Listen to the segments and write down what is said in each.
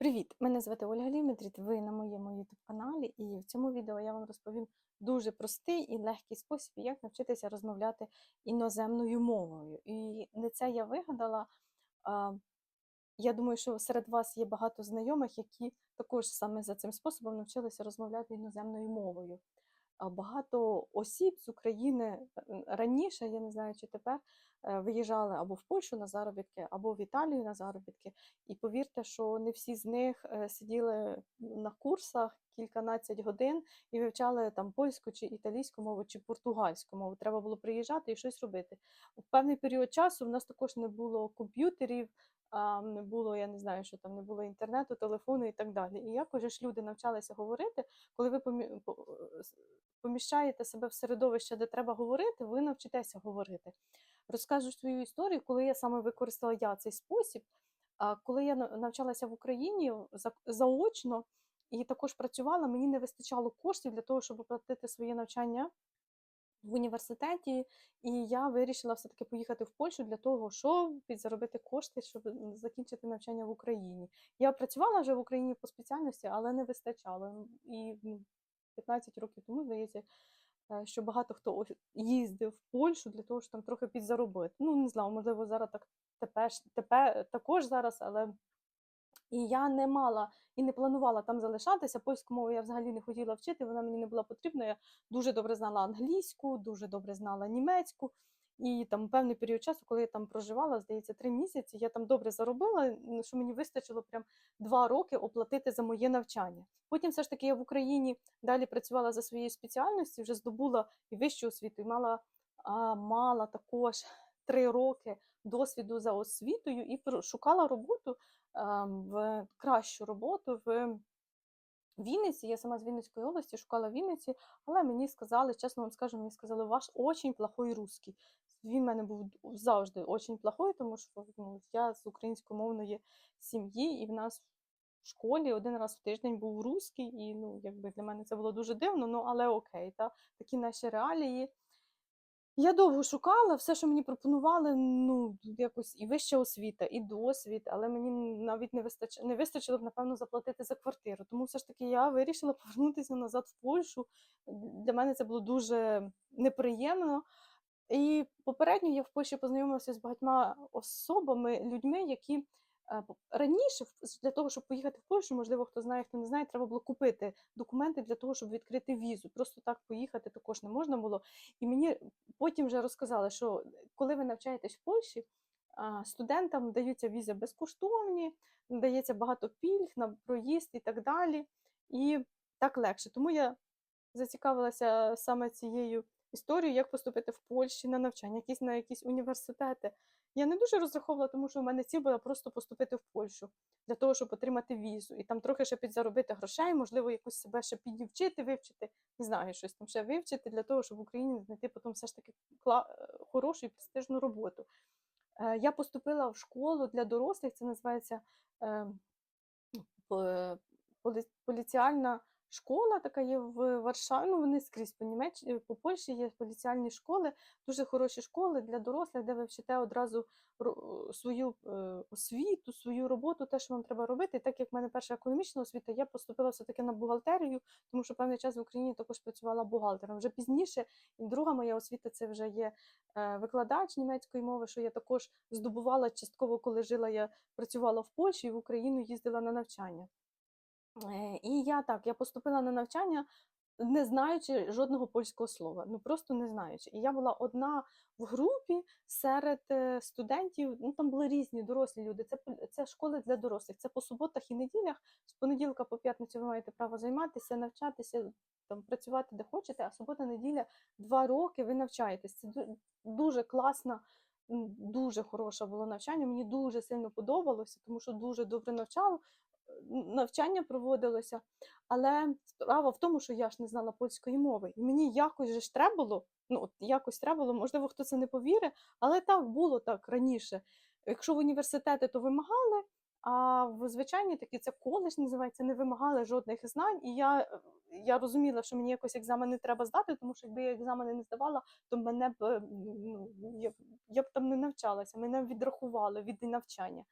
Привіт! Мене звати Ольга Ліметріт, ви на моєму YouTube каналі, і в цьому відео я вам розповім дуже простий і легкий спосіб, як навчитися розмовляти іноземною мовою. І не це я вигадала. Я думаю, що серед вас є багато знайомих, які також саме за цим способом навчилися розмовляти іноземною мовою. Багато осіб з України раніше, я не знаю, чи тепер е, виїжджали або в Польщу на заробітки, або в Італію на заробітки. І повірте, що не всі з них е, сиділи на курсах кільканадцять годин і вивчали там польську чи італійську мову, чи португальську мову. Треба було приїжджати і щось робити. У певний період часу в нас також не було комп'ютерів, не було, я не знаю, що там не було інтернету, телефону і так далі. І якось ж люди навчалися говорити, коли ви е, поміщаєте себе в середовище, де треба говорити, ви навчитеся говорити. Розкажу свою історію, коли я саме використала я цей спосіб. А коли я на- навчалася в Україні за- заочно і також працювала, мені не вистачало коштів для того, щоб оплатити своє навчання в університеті, і я вирішила все-таки поїхати в Польщу для того, щоб підзаробити кошти, щоб закінчити навчання в Україні. Я працювала вже в Україні по спеціальності, але не вистачало. І ну, 15 років тому, здається, е, що багато хто їздив в Польщу для того, щоб там трохи підзаробити. Ну, не знаю, можливо, зараз так тепер, тепер також зараз, але і я не мала і не планувала там залишатися. Польську мову я взагалі не хотіла вчити, вона мені не була потрібна. Я дуже добре знала англійську, дуже добре знала німецьку. І там певний період часу, коли я там проживала, здається, три місяці, я там добре заробила, що мені вистачило прям два роки оплатити за моє навчання. Потім все ж таки я в Україні далі працювала за своєю спеціальністю, вже здобула і вищу освіту, і мала, а, мала також три роки досвіду за освітою і шукала роботу в кращу роботу в Вінниці. Я сама з Вінницької області шукала в Вінниці, але мені сказали, чесно вам скажу, мені сказали, ваш очень плохой русский. Він в мене був завжди очень плохой, тому що ну, я з українськомовної сім'ї, і в нас в школі один раз в тиждень був русський, і ну, якби для мене це було дуже дивно, ну але окей, та, такі наші реалії. Я довго шукала, все, що мені пропонували, ну, якось і вища освіта, і досвід, але мені навіть не вистач... не вистачило б, напевно, заплатити за квартиру. Тому все ж таки я вирішила повернутися назад в Польщу. Для мене це було дуже неприємно. І попередньо я в Польщі познайомилася з багатьма особами, людьми, які раніше для того, щоб поїхати в Польщу, можливо, хто знає, хто не знає, треба було купити документи для того, щоб відкрити візу. Просто так поїхати також не можна було. І мені потім вже розказали, що коли ви навчаєтесь в Польщі, студентам даються візи безкоштовні, дається багато пільг на проїзд і так далі. І так легше. Тому я зацікавилася саме цією історією, як поступити в Польщі на навчання, якісь на якісь університети. Я не дуже розраховувала, тому що в мене ціль була просто поступити в Польщу для того, щоб отримати візу, і там трохи ще підзаробити грошей, можливо, якось себе ще підівчити, вивчити, не знаю, щось там ще вивчити для того, щоб в Україні знайти потім все ж таки е, хорошу і престижну роботу. Е, Я поступила в школу для дорослих, це називається е, полі- поліціальна школа, така є в Варшаві. Ну, вони скрізь по Німеччині, по Польщі є поліціальні школи, дуже хороші школи для дорослих, де ви вчите одразу ро- свою е, освіту, свою роботу, те, що вам треба робити. Так як в мене перша економічна освіта, я поступила все-таки на бухгалтерію, тому що певний час в Україні також працювала бухгалтером. Вже пізніше, і друга моя освіта це вже є е, викладач німецької мови, що я також здобувала частково, коли жила, я працювала в Польщі і в Україну їздила на навчання. Е, І я так, я поступила на навчання, не знаючи жодного польського слова, ну просто не знаючи. І я була одна в групі серед е, студентів. Ну там були різні дорослі люди. Це це школи для дорослих. Це по суботах і неділях. З понеділка по п'ятницю ви маєте право займатися, навчатися, там працювати де хочете. А субота, неділя, два роки ви навчаєтесь. Це дуже класна. Дуже хороше було навчання, мені дуже сильно подобалося, тому що дуже добре навчало навчання проводилося, але справа в тому, що я ж не знала польської мови, і мені якось же ж треба було, ну от якось треба було, можливо, хто це не повірить, але так було так раніше. Якщо в університети, то вимагали, а в звичайні такі це коледж називається, не вимагали жодних знань. І я, е, я розуміла, що мені якось екзамени треба здати, тому що якби я екзамени не здавала, то мене б е, ну, я, я б там не навчалася, мене б відрахували від навчання.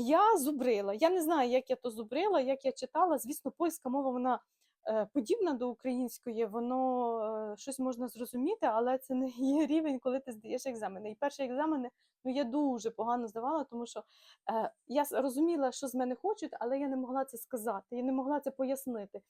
Я зубрила. Я не знаю, як я то зубрила, як я читала. Звісно, польська мова вона е, подібна до української, воно е, щось можна зрозуміти, але це не є рівень, коли ти здаєш екзамени. І перші екзамени ну, я дуже погано здавала, тому що е, я розуміла, що з мене хочуть, але я не могла це сказати, я не могла це пояснити.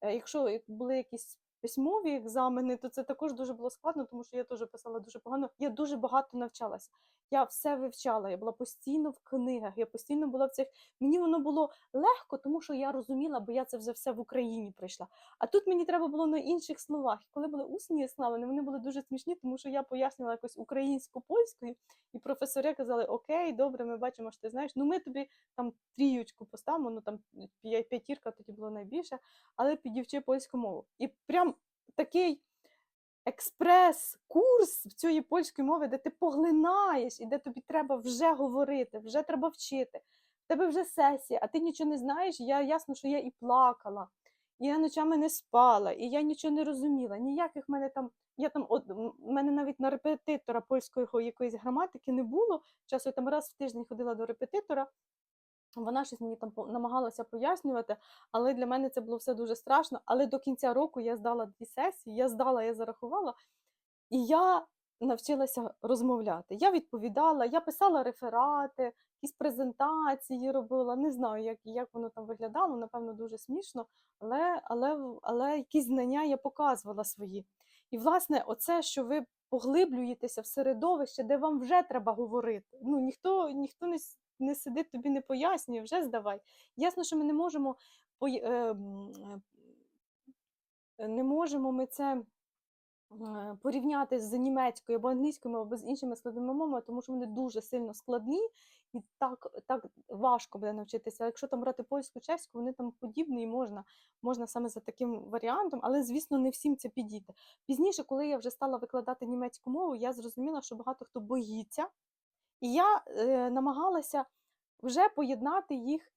Е, якщо були якісь письмові екзамени, то це також дуже було складно, тому що я теж писала дуже погано. Я дуже багато навчалася. Я все вивчала, я була постійно в книгах, я постійно була в цих. Мені воно було легко, тому що я розуміла, бо я це вже все в Україні пройшла. А тут мені треба було на інших словах. Коли були усні екзамени, вони були дуже смішні, тому що я пояснювала якось українсько-польською, і професори казали: Окей, добре, ми бачимо, що ти знаєш. Ну ми тобі там тріючку поставимо, ну там п'я- п'ятірка тоді було найбільше, але підівчи польську мову. І прям такий експрес-курс в цієї польської мови, де ти поглинаєш і де тобі треба вже говорити, вже треба вчити. В тебе вже сесія, а ти нічого не знаєш. Я ясно, що я і плакала, і я ночами не спала, і я нічого не розуміла. Ніяких мене там. Я там от мене навіть на репетитора польської якоїсь граматики не було. Часу я там раз в тиждень ходила до репетитора. Вона щось мені там намагалася пояснювати, але для мене це було все дуже страшно. Але до кінця року я здала дві сесії, я здала, я зарахувала, і я навчилася розмовляти. Я відповідала, я писала реферати, якісь презентації робила. Не знаю, як, як воно там виглядало, напевно, дуже смішно, але, але, але якісь знання я показувала свої. І, власне, оце, що ви поглиблюєтеся в середовище, де вам вже треба говорити. Ну, ніхто, ніхто не, не сидить, тобі не пояснює, вже здавай. Ясно, що ми не можемо е, м, е, не можемо ми це е, порівняти з німецькою або англійською або з іншими складними мовами, тому що вони дуже сильно складні і так, так важко буде навчитися. Якщо там брати польську, чеську, вони там подібні і можна, можна саме за таким варіантом, але звісно не всім це підійде. Пізніше, коли я вже стала викладати німецьку мову, я зрозуміла, що багато хто боїться, і я е, намагалася вже поєднати їх.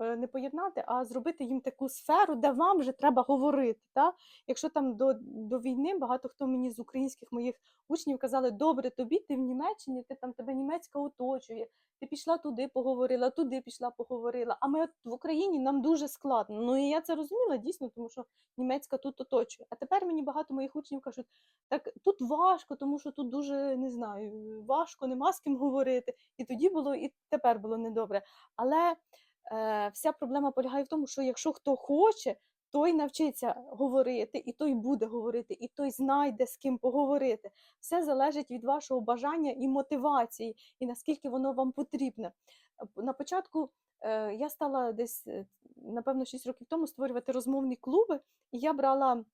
Е, не поєднати, а зробити їм таку сферу, де вам вже треба говорити. Та? Якщо там до, до війни багато хто мені з українських моїх учнів казали, добре тобі, ти в Німеччині, ти там тебе німецька оточує, ти пішла туди, поговорила, туди пішла, поговорила. А ми от в Україні нам дуже складно. Ну і я це розуміла дійсно, тому що німецька тут оточує. А тепер мені багато моїх учнів кажуть, так тут важко, тому що тут дуже не знаю, важко, нема з ким говорити. І тоді було, і тепер було недобре. Але е, вся проблема полягає в тому, що якщо хто хоче, той навчиться говорити, і той буде говорити, і той знайде з ким поговорити. Все залежить від вашого бажання і мотивації, і наскільки воно вам потрібне. Е, На початку е, я стала десь, е, напевно, 6 років тому створювати розмовні клуби, і я брала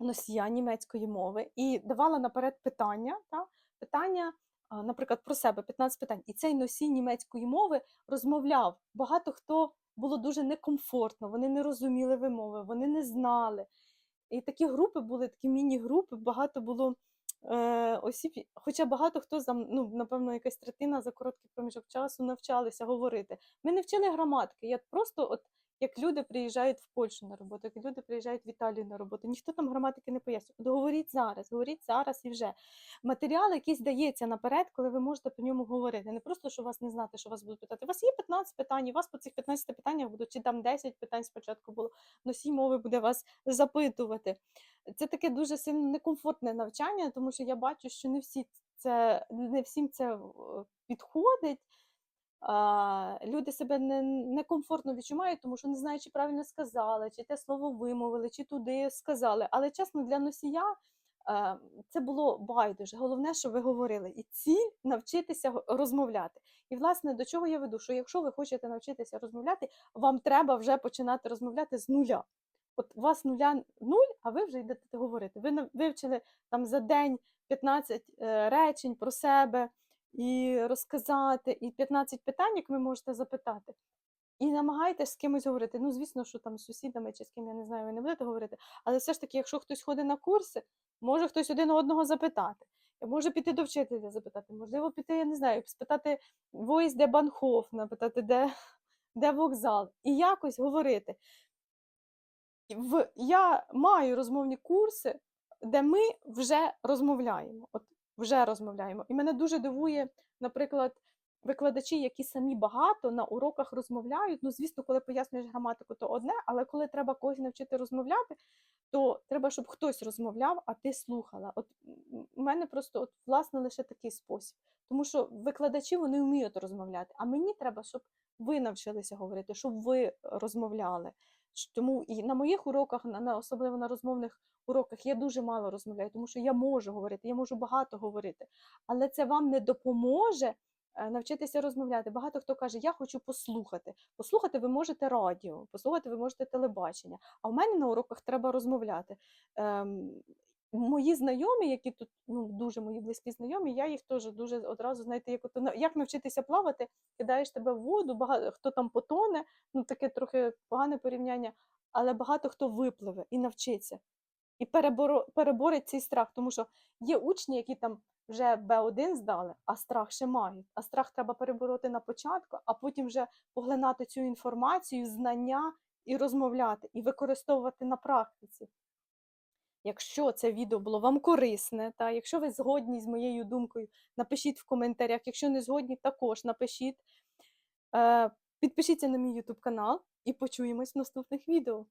носія німецької мови і давала наперед питання. Та? Питання, наприклад, про себе 15 питань. І цей носій німецької мови розмовляв. Багато хто було дуже некомфортно, вони не розуміли вимови, вони не знали. І такі групи були, такі міні-групи, багато було е, осіб, хоча багато хто за, ну, напевно, якась третина за короткий проміжок часу навчалися говорити. Ми не вчили граматики. Я просто, от як люди приїжджають в Польщу на роботу, як люди приїжджають в Італію на роботу, ніхто там граматики не пояснює. От говоріть зараз, говоріть зараз і вже. Матеріал якийсь дається наперед, коли ви можете по ньому говорити. Не просто, що вас не знати, що вас будуть питати. У вас є 15 питань, і вас по цих 15 питаннях будуть, чи там 10 питань спочатку було, носій мови буде вас запитувати. Це таке дуже сильно некомфортне навчання, тому що я бачу, що не всі це не всім це підходить. Люди себе не, некомфортно відчувають, тому що не знають, чи правильно сказали, чи те слово вимовили, чи туди сказали. Але чесно, для носія е, це було байдуже. Головне, що ви говорили, і ціль навчитися розмовляти. І власне до чого я веду? Що якщо ви хочете навчитися розмовляти, вам треба вже починати розмовляти з нуля. От у вас нуля нуль, а ви вже йдете говорити. Ви вивчили там за день 15 е, речень про себе і розказати, і 15 питань, як ви можете запитати. І намагайтесь з кимось говорити. Ну, звісно, що там з сусідами чи з ким я не знаю, ви не будете говорити. Але все ж таки, якщо хтось ходить на курси, може хтось один одного запитати. Може піти до вчителя запитати, можливо, піти, я не знаю, спитати Войс, де Банхоф, напитати, де, де вокзал, і якось говорити. Я маю розмовні курси, де ми вже розмовляємо. От вже розмовляємо. І мене дуже дивує, наприклад, викладачі, які самі багато на уроках розмовляють. Ну, звісно, коли пояснюєш граматику, то одне, але коли треба когось навчити розмовляти, то треба, щоб хтось розмовляв, а ти слухала. От у мене просто от, власне лише такий спосіб. Тому що викладачі вони вміють розмовляти, а мені треба, щоб ви навчилися говорити, щоб ви розмовляли. Тому і на моїх уроках, на, на особливо на розмовних уроках, я дуже мало розмовляю, тому що я можу говорити, я можу багато говорити, але це вам не допоможе е, навчитися розмовляти. Багато хто каже, я хочу послухати. Послухати ви можете радіо, послухати ви можете телебачення. А в мене на уроках треба розмовляти. Ем, мої знайомі, які тут ну, дуже мої близькі знайомі, я їх теж дуже одразу знаєте, як, от, як навчитися плавати, кидаєш тебе в воду, багато хто там потоне, ну таке трохи погане порівняння, але багато хто випливе і навчиться. І переборо, переборить цей страх, тому що є учні, які там вже Б1 здали, а страх ще мають. А страх треба перебороти на початку, а потім вже поглинати цю інформацію, знання і розмовляти, і використовувати на практиці. Якщо це відео було вам корисне, та якщо ви згодні з моєю думкою, напишіть в коментарях. Якщо не згодні, також напишіть. Е, Підпишіться на мій YouTube канал і почуємось в наступних відео.